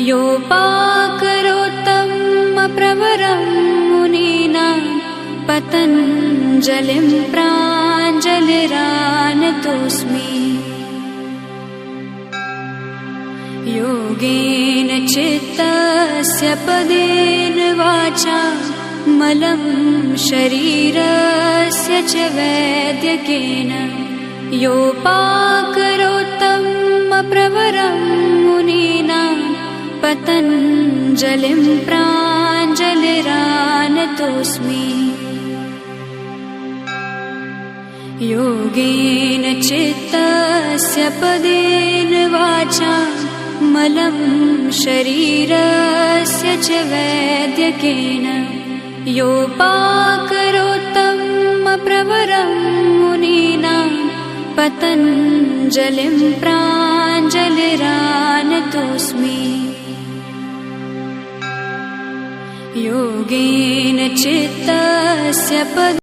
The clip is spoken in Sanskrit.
योपाकरोत्तम् अप्रवरं मुनीना पतञ्जलिं प्राञ्जलिरानतोऽस्मि। योगेन चित्तस्य पदेन वाचा मलं शरीरस्य च वैद्यकेन। योपाकरोत्तम् पतञ्जलिं प्राञ्जलिरानतोऽस्मि। योगेन चित्तस्य पदेन वाचा मलं शरीरस्य च वैद्यकेन। योपाकरोत्तम् अप्रवरं मुनीना पतञ्जलिं प्राञ्जलिरानतोऽस्मि योगेन चित्तस्य पद